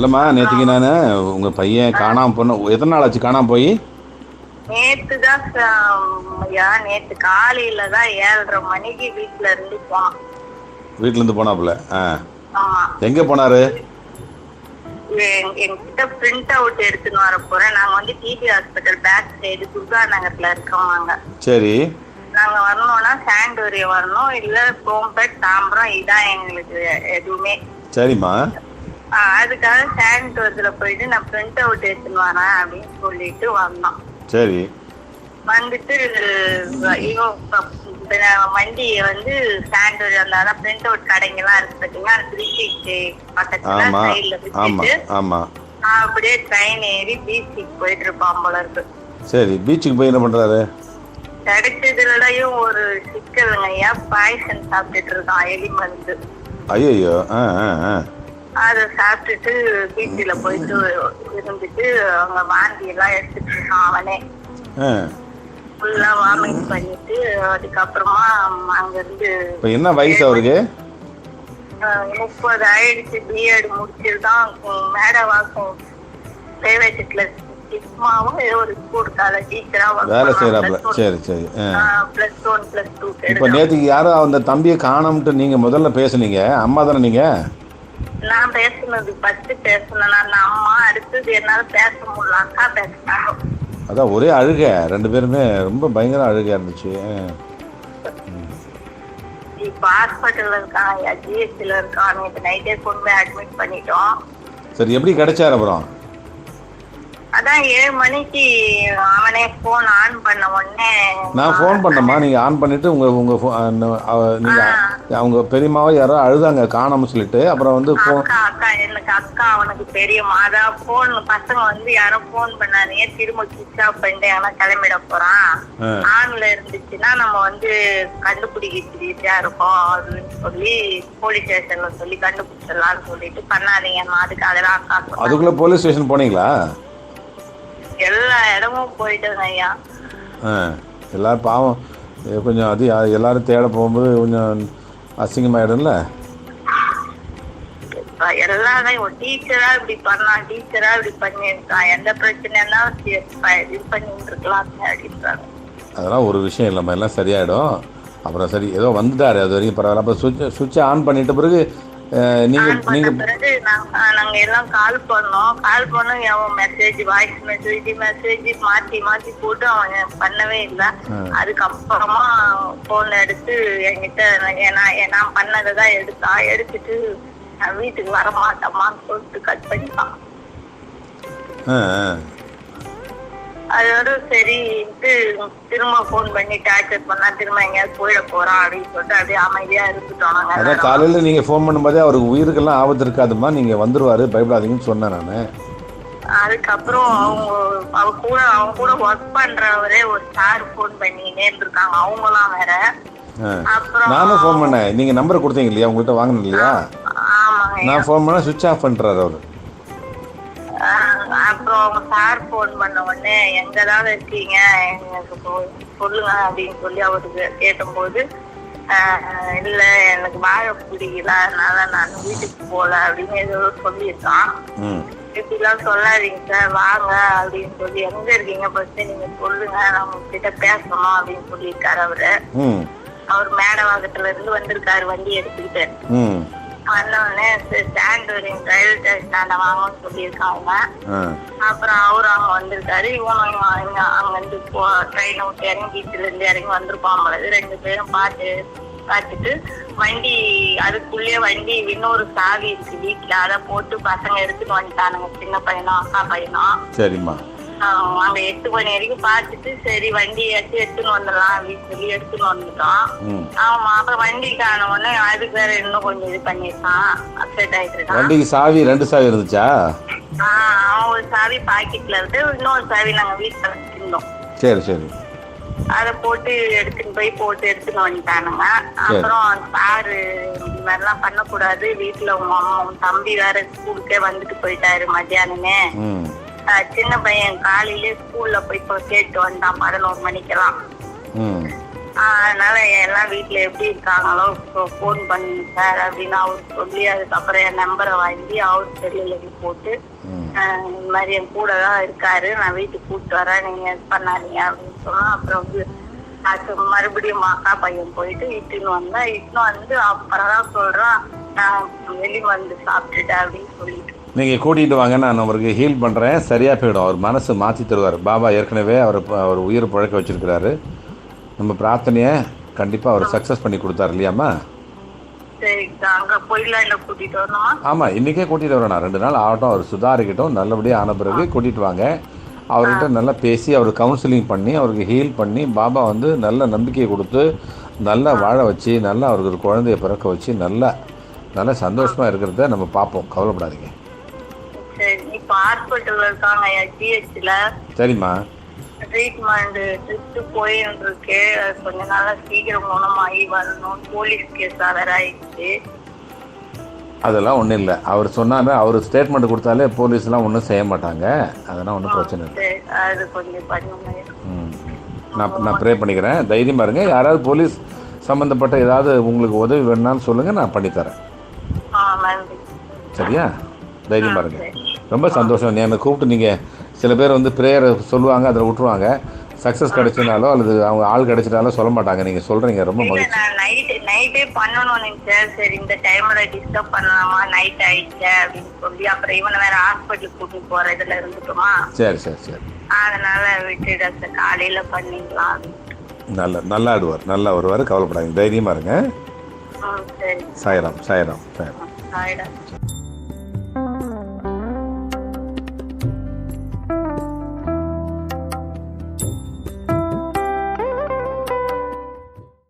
இல்லைம்மா நேற்றுக்கு நான் உங்கள் பையன் காணாமல் போன எத்தனை நாள் ஆச்சு காணாமல் போய்? நேத்து தான் ஐயா நேத்து காலையில தான் ஏழரை மணிக்கு வீட்டுல இருந்து போனோம் வீட்டிலேருந்து போனாப்புல? ஆ. எங்கே போனார்? எங்க- எங்ககிட்ட பிரிண்ட் அவுட் எடுத்துன்னு வர போறேன். நாங்க வந்து TB hospital back side Durga நகர்ல இருக்கோம் சரி. நாங்க வரணும்னா சாண்டோரி வரணும் இல்ல கோம்பேட் தாம்பரம் இதான் எங்களுக்கு எதுவுமே. சரிம்மா. அதுக்காக சாண்டோரியில போயிட்டு நான் பிரிண்ட் அவுட் எடுத்துன்னு வரேன் அப்படின்னு சொல்லிட்டு வந்தோம். சரி. வந்துட்டு இவன் வண்டியை வந்து சாண்டோரி அந்த பிரிண்ட் அவுட் கடைங்கெல்லாம் இருக்கு பாத்தீங்கன்னா திருச்சி பக்கத்துல சைட்ல வச்சுட்டு அப்படியே ட்ரெயின் ஏறி பீச்சுக்கு போயிட்டு இருப்பான் போல இருக்கு. சரி பீச்சுக்கு போய் என்ன பண்ணுறாரு கிடைச்சதுலயும் ஒரு சிக்கலுங்க. ஐயா பாய்சன் சாப்பிட்டுட்டு இருக்கான் எலி மருந்து. ஐயோ ஆ. அதை சாப்பிட்டுட்டு பீச்சில் போயிட்டு இருந்துட்டு அவங்க வாந்தி எல்லாம் எடுத்துட்டு இருக்கான் அவனே. ஃபுல்லா வாமிட் பண்ணிட்டு அதுக்கப்புறமா அங்க இருந்து இப்போ என்ன வயசு அவருக்கு? முப்பது ஆயிடுச்சு. பிஎட் முடிச்சிருதான் மேடவாக்கும் பிரைவேட்ல சிக்மாவும் ஏதோ ஒரு ஸ்கூல் கால டீச்சரா வேலை செய்கிறாப்புல சரி சரி. பிளஸ் ஒன் பிளஸ் டூ இப்போ நேற்றுக்கு யாரோ அந்த தம்பியை காணோம்ட்டு நீங்கள் முதல்ல பேசுனீங்க. அம்மா தானே நீங்கள் நான் பேசுனது ஃபர்ஸ்ட் நான் அம்மா அடுத்தது என்னால பேச முடியல அக்கா பேசினாங்க. அதான் ஒரே அழுக. ரெண்டு பேருமே ரொம்ப பயங்கர அழுகையாக இருந்துச்சு. இப்ப ஹாஸ்பிட்டல்ல இருக்கான் ஜிஎஸ்டில இருக்கான் நேற்று நைட்டே கொண்டு போய் அட்மிட் பண்ணிட்டோம். சரி எப்படி கிடைச்சார் அப்புறம்? அதான் ஏழு மணிக்கு அவனே போன் ஆன் பண்ண உடனே நான் ஃபோன் பண்ணேம்மா. நீங்கள் ஆன் பண்ணிவிட்டு உங்கள் உங்கள் நீங்கள் அவங்க பெரியம்மாவோ யாரோ அழுதாங்க காணாமல் சொல்லிட்டு. அப்புறம் வந்து அக்கா எனக்கு அக்கா அவனுக்கு தெரியுமா? அதான் போன் பசங்க வந்து யாரோ போன் பண்ணாதீங்க திரும்ப சுவிச் ஆஃப் பண்ணிட்டு எங்கன்னா கிளம்பிட போறான். ஆன்ல இருந்துச்சுன்னா நம்ம வந்து கண்டுபிடிக்கிறது ஈஸியா இருக்கும். அப்படின்னு சொல்லி போலீஸ் ஸ்டேஷன்ல சொல்லி கண்டுபிடிச்சிடலாம்னு சொல்லிட்டு பண்ணாதீங்கம்மா அதுக்கு அதெல்லாம் அக்கா. அதுக்குள்ளே போலீஸ் ஸ்டேஷன் போனீங்களா? எல்லா இடமும் போயிட்டேங்க ஐயா. எல்லாரும் பாவம் கொஞ்சம் அது எல்லாரும் தேட போகும்போது கொஞ்சம் அசிங்கமாயிடும்ல இப்ப எல்லாரும் ஒரு டீச்சரா இப்படி பண்ணான் டீச்சரா இப்படி பண்ணியிருக்கான் எந்த பிரச்சனைனா இது பண்ணிட்டு இருக்கலாம் அப்படின்றாங்க. அதெல்லாம் ஒரு விஷயம் இல்லைம்மா எல்லாம் சரியாயிடும். அப்புறம் சரி ஏதோ வந்துட்டாரு அது வரைக்கும் பரவாயில்ல. அப்போ சுவிட்ச் சுவிட்சை ஆன் பண்ணிட்ட பிறகு பண்ண நீங்கள் பிறகு நாங்க நாங்க எல்லாம் கால் பண்ணோம். கால் பண்ணோம். அவன் மெசேஜ் வாய்ஸ் மெசேஜ் மெசேஜ் மாத்தி மாத்தி போட்டு அவன் பண்ணவே இல்லை. அதுக்கப்புறமா போன் எடுத்து என்கிட்ட நான் நான் பண்ணதை தான் எடுத்தான் எடுத்துட்டு நான் வீட்டுக்கு வர மாட்டேம்மான்னு சொல்லிட்டு கட் ஆ. அதோட சரின்ட்டு திரும்ப ஃபோன் பண்ணி டார்ச்சர் பண்ணா திரும்ப எங்கேயாவது போயிட போறான் அப்படின்னு சொல்லிட்டு அப்படியே அமைதியா இருந்துட்டோம் நாங்க. அதான். காலையில் நீங்கள் ஃபோன் பண்ணும்போதே அவருக்கு உயிருக்கெல்லாம் ஆபத்து இருக்காதும்மா நீங்கள் வந்துருவாரு பயப்படாதீங்கன்னு சொன்னேன் நான். அதுக்கப்புறம் அவங்க அவ கூட அவங்க கூட ஒர்க் பண்றவரே ஒரு சார் ஃபோன் பண்ணினே இருந்திருக்காங்க. அவங்கலாம் வேற. அப்புறம் நானும் ஃபோன் பண்ணேன். நீங்கள் நம்பர் கொடுத்தீங்க இல்லையா? உங்கள்கிட்ட வாங்கினேன் இல்லையா? ஆமாங்க. நான் ஃபோன் பண்ணால் சுவிட்ச் ஆஃப் பண்ணுறாரு அவர். அவங்க சார் ஃபோன் பண்ண உடனே எங்கதான் இருக்கீங்க? எனக்கு சொல்லுங்க அப்படின்னு சொல்லி அவருக்கு கேட்டபோது இல்ல எனக்கு வாழ பிடிக்கல அதனால நான் வீட்டுக்கு போல அப்படின்னு ஏதோ சொல்லியிருக்கான். இப்படிலாம் சொல்லாதீங்க சார் வாங்க அப்படின்னு சொல்லி எங்க இருக்கீங்க ஃபர்ஸ்ட் நீங்க சொல்லுங்க நான் உங்ககிட்ட பேசணும்? அப்படின்னு சொல்லியிருக்காரு அவரு. அவர் மேடவாக்கத்துல இருந்து வந்திருக்காரு வண்டி எடுத்துக்கிட்டு. வந்தோடனே ஸ்டாண்ட் வரையும் ரயில்வே ஸ்டேஷன் வாங்கன்னு சொல்லியிருக்காங்க. அப்புறம் அவரு அங்க வந்திருக்காரு. இவனும் இங்க அங்க இருந்து ட்ரெயின் விட்டு இறங்கி பீச்ல இருந்து இறங்கி வந்திருப்பான் பொழுது ரெண்டு பேரும் பார்த்து பார்த்துட்டு வண்டி அதுக்குள்ளேயே வண்டி இன்னொரு சாவி இருக்கு வீட்டுல அதை போட்டு பசங்க எடுத்துட்டு வந்துட்டானுங்க. சின்ன பையனும் அக்கா பையனும். சரிம்மா. அங்க எட்டு மணி வரைக்கும் பார்த்துட்டு சரி வண்டி எடுத்து எடுத்துன்னு வந்துடலாம் அப்படின்னு சொல்லி எடுத்துன்னு வந்துட்டோம். ஆமா அப்புறம் வண்டி காண உடனே அதுக்கு வேற இன்னும் கொஞ்சம் இது பண்ணிருக்கான் அப்செட் ஆயிட்டு வண்டிக்கு சாவி ரெண்டு சாவி இருந்துச்சா? ஆஹ் அவன் ஒரு சாவி பாக்கெட்ல இருந்து இன்னொரு சாவி நாங்க வீட்டுல வச்சிருந்தோம். சரி சரி. அதை போட்டு எடுத்துன்னு போய் போட்டு எடுத்துன்னு வந்துட்டானுங்க. அப்புறம் சாரு இந்த மாதிரிலாம் பண்ணக்கூடாது. வீட்டுல உங்க அம்மா உன் தம்பி வேற ஸ்கூலுக்கே வந்துட்டு போயிட்டாரு மத்தியானமே. சின்ன பையன் காலையிலே ஸ்கூல்ல போய் கேட்டு வந்தான் பதினோரு மணிக்கெல்லாம். அதனால எல்லாம் வீட்ல எப்படி இருக்காங்களோ ஃபோன் பண்ணுங்க சார் அப்படின்னு அவர் சொல்லி அதுக்கப்புறம் என் நம்பரை வாங்கி அவர் செல்லுல போட்டு இந்த மாதிரி என் கூட தான் இருக்காரு நான் வீட்டுக்கு கூப்பிட்டு வரேன் நீங்க பண்ணாதீங்க அப்படின்னு சொன்னா அப்புறம் வந்து அது மறுபடியும் அக்கா பையன் போயிட்டு இட்டுன்னு வந்தா இட்டுன்னு வந்து அப்புறம் தான் சொல்றான் நான் வெளி வந்து சாப்பிட்டுட்டேன் அப்படின்னு சொல்லிட்டு. நீங்கள் கூட்டிகிட்டு வாங்க நான் அவருக்கு ஹீல் பண்ணுறேன் சரியாக போயிடும். அவர் மனசு மாற்றி தருவார். பாபா ஏற்கனவே அவர் அவர் உயிர் பழக்க வச்சிருக்கிறாரு. நம்ம பிரார்த்தனையை கண்டிப்பாக அவர் சக்ஸஸ் பண்ணி கொடுத்தாரு இல்லையாம்மா? ஆமாம் இன்றைக்கே கூட்டிகிட்டு வரேன் நான் ரெண்டு நாள் ஆகட்டும் அவர் சுதாரிக்கட்டும். நல்லபடியாக ஆன பிறகு கூட்டிகிட்டு வாங்க. அவர்கிட்ட நல்லா பேசி அவர் கவுன்சிலிங் பண்ணி அவருக்கு ஹீல் பண்ணி பாபா வந்து நல்ல நம்பிக்கையை கொடுத்து நல்லா வாழ வச்சு நல்லா அவருக்கு ஒரு குழந்தைய பிறக்க வச்சு நல்லா நல்லா சந்தோஷமாக இருக்கிறத நம்ம பார்ப்போம். கவலைப்படாதீங்க. ஹாஸ்பிட்டல்ல இருக்காங்க ஜிஹெச்ல. சரிம்மா. ட்ரீட்மெண்ட் ட்ரிப்ட் போயின்னு இருக்கு கொஞ்ச நாளா சீக்கிரம் குணமாகி வரணும். போலீஸ் கேஸா வேற ஆயிடுச்சு. அதெல்லாம் ஒன்றும் இல்லை. அவர் சொன்னாரு அவர் ஸ்டேட்மெண்ட் கொடுத்தாலே போலீஸ்லாம் ஒன்றும் செய்ய மாட்டாங்க. அதெல்லாம் ஒன்றும் பிரச்சனை இல்லை. அது கொஞ்சம் நான் நான் ப்ரே பண்ணிக்கிறேன். தைரியமாக இருங்க யாராவது போலீஸ் சம்மந்தப்பட்ட ஏதாவது உங்களுக்கு உதவி வேணும்னாலும் சொல்லுங்கள் நான் பண்ணித்தரேன். சரியா? தைரியமாக இருங்க ரொம்ப சந்தோஷம். என்னை கூப்பிட்டு நீங்கள் சில பேர் வந்து ப்ரேயர் சொல்லுவாங்க அதில் விட்டுருவாங்க. சக்ஸஸ் கிடைச்சினாலோ அல்லது அவங்க ஆள் கிடைச்சிட்டாலோ சொல்ல மாட்டாங்க. நீங்கள் சொல்கிறீங்க ரொம்ப மகிழ்ச்சி. நான் நைட் நைட்டே பண்ணணும் நினைச்சேன். சரி இந்த டைம்ல டிஸ்டர்ப் பண்ணலாமா? நைட் ஆயிடுச்சு அப்படின்னு சொல்லி அப்புறம் இவனை வேற ஹாஸ்பிட்டல் போற இதுல இருந்துட்டோமா? சரி சரி சரி. அதனால விட்டுட சார் காலையில பண்ணிக்கலாம். நல்ல நல்லா ஆடுவார். நல்லா வருவார். கவலைப்படாதீங்க. தைரியமாக இருங்க. சரி. சாயராம் சாயராம் சாயராம். ஆயிடும்